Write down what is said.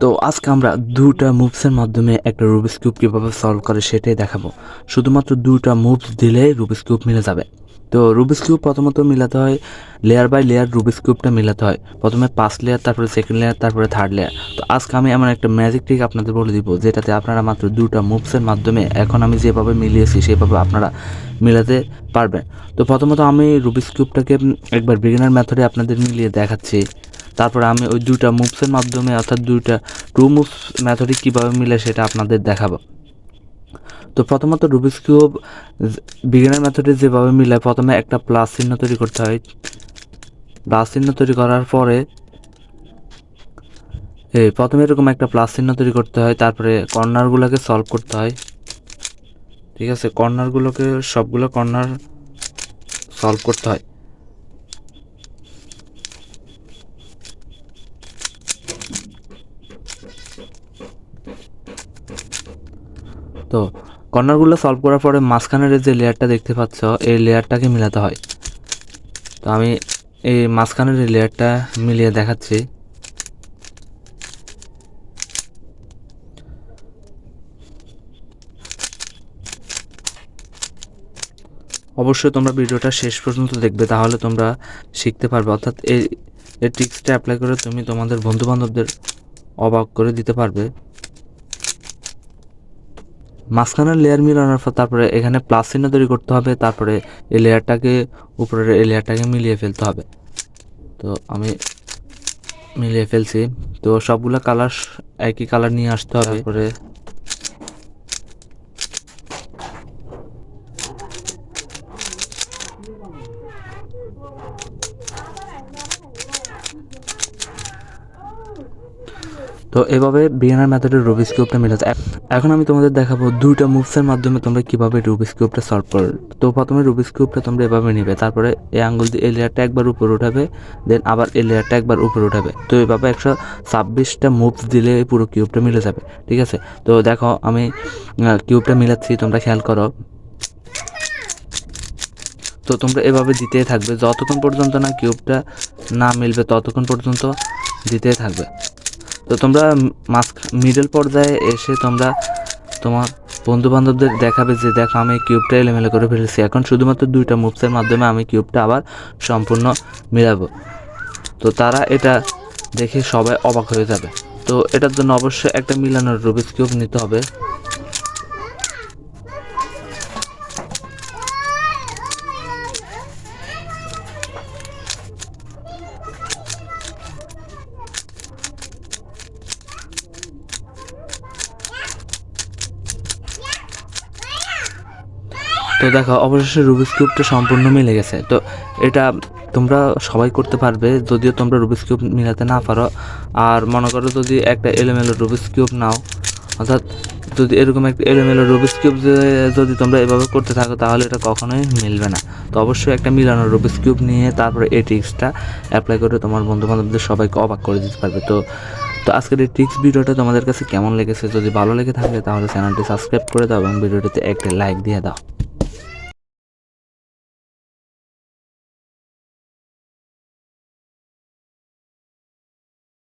তো আজকে আমরা দুটা মুভসের মাধ্যমে একটা রুবিস কিউব কীভাবে সলভ করে সেটাই দেখাবো। শুধুমাত্র দুটা মুভস দিলে রুবিস কিউব মিলে যাবে। তো রুবিস কিউব প্রথমত মিলাতে হয় লেয়ার বাই লেয়ার রুবিস কিউবটা মিলাতে হয়। প্রথমে পাঁচ লেয়ার তারপরে সেকেন্ড লেয়ার তারপরে থার্ড লেয়ার তো আজকে আমি এমন একটা ম্যাজিক ট্রিক আপনাদের বলে দিব, যেটাতে আপনারা মাত্র দুটা মুভসের মাধ্যমে এখন আমি যেভাবে মিলিয়েছি সেভাবে আপনারা মিলাতে পারবেন। তো প্রথমত আমি রুবিস কিউবটাকে একবার বিগিনার মেথডে আপনাদের মিলিয়ে দেখাচ্ছি। তারপরে আমি ওই দুটা মুভসের মাধ্যমে অর্থাৎ দুইটা টু মুভস মেথডে কীভাবে মিলে সেটা আপনাদের দেখাবো। তো প্রথমত রুবিক্স কিউব বিগিনার মেথডে যেভাবে মিলে প্রথমে একটা প্লাস চিহ্ন তৈরি করতে হয়। প্লাস চিহ্ন তৈরি করার পরে এই প্রথমে এরকম একটা প্লাস চিহ্ন তৈরি করতে হয়, তারপরে কর্নারগুলোকে সলভ করতে হয়। ঠিক আছে? কর্নারগুলোকে সবগুলো কর্নার সলভ করতে হয়। তো কর্নারগুলো সলভ করার পরে মাঝখানের যে লেয়ারটা দেখতে পাচ্ছ, এই লেয়ারটাকে মিলাতে হয়। তো আমি এই মাঝখানের এই লেয়ারটা মিলিয়ে দেখাচ্ছি। অবশ্যই তোমরা ভিডিওটা শেষ পর্যন্ত দেখবে, তাহলে তোমরা শিখতে পারবে। অর্থাৎ এই ট্রিক্সটা অ্যাপ্লাই করে তুমি তোমাদের বন্ধু বান্ধবদের অবাক করে দিতে পারবে। মাঝখানের লেয়ার মিলানোর পর তারপরে এখানে প্লাস চিহ্ন তৈরি করতে হবে, তারপরে এই লেয়ারটাকে উপরের এই লেয়ারটাকে মিলিয়ে ফেলতে হবে। তো আমি মিলিয়ে ফেলছি। তো সবগুলো কালার একই কালার নিয়ে আসতে হবে। তারপরে তো এভাবে বিএনআর মেথডের রুবিস কিউবটা মিলে যায়। এখন আমি তোমাদের দেখাবো দুইটা মুভসের মাধ্যমে তোমরা কীভাবে রুবিস কিউবটা সলভ করো। তো প্রথমে রুবিস কিউবটা তোমরা এভাবে নিবে, তারপরে এই আঙ্গুল দিয়ে এই লেয়ারটা একবার উপরে উঠাবে দেন আবার এই লেয়ারটা একবার উপরে উঠাবে। তো এভাবে একশো ছাব্বিশটা মুভস দিলে পুরো কিউবটা মিলে যাবে, ঠিক আছে? তো দেখো আমি কিউবটা মিলাচ্ছি, তোমরা খেয়াল করো। তো তোমরা এভাবে দিতেই থাকবে, যতক্ষণ পর্যন্ত না কিউবটা না মিলবে ততক্ষণ পর্যন্ত দিতেই থাকবে। তো তোমরা মাস্ক মিডল পর্যায়ে এসে তোমরা তোমার বন্ধু বান্ধবদের দেখাবে যে দেখো আমি কিউবটা এলোমেলো করে ফেলেছি। এখন শুধুমাত্র দুইটা মুভসের মাধ্যমে আমি কিউবটা আবার সম্পূর্ণ মিলাবো। তো তারা এটা দেখে সবাই অবাক হয়ে যাবে। তো এটার জন্য অবশ্যই একটা মিলানোর রুবিস কিউব নিতে হবে। তো দেখো, অবশেষে রুবিক্স কিউবটা সম্পূর্ণ মিলে গেছে। তো এটা তোমরা সবাই করতে পারবে, যদিও তোমরা রুবিক্স কিউব মিলাতে না পারো। আর মনে করো যদি একটা এলোমেলো রুবিক্স কিউব নাও, অর্থাৎ যদি এরকম একটা এলোমেলো রুবিক্স কিউব যদি তোমরা এভাবে করতে থাকো, তাহলে এটা কখনোই মিলবে না। তো অবশ্যই একটা মিলানো রুবিক্স কিউব নিয়ে তারপরে এই ট্রিক্সটা অ্যাপ্লাই করে তোমার বন্ধু বান্ধবদের সবাইকে অবাক করে দিতে পারবে। তো তো আজকের এই ট্রিক্স ভিডিওটা তোমাদের কাছে কেমন লেগেছে? যদি ভালো লেগে থাকে, তাহলে চ্যানেলটি সাবস্ক্রাইব করে দাও এবং ভিডিওটিতে একটা লাইক দিয়ে দাও।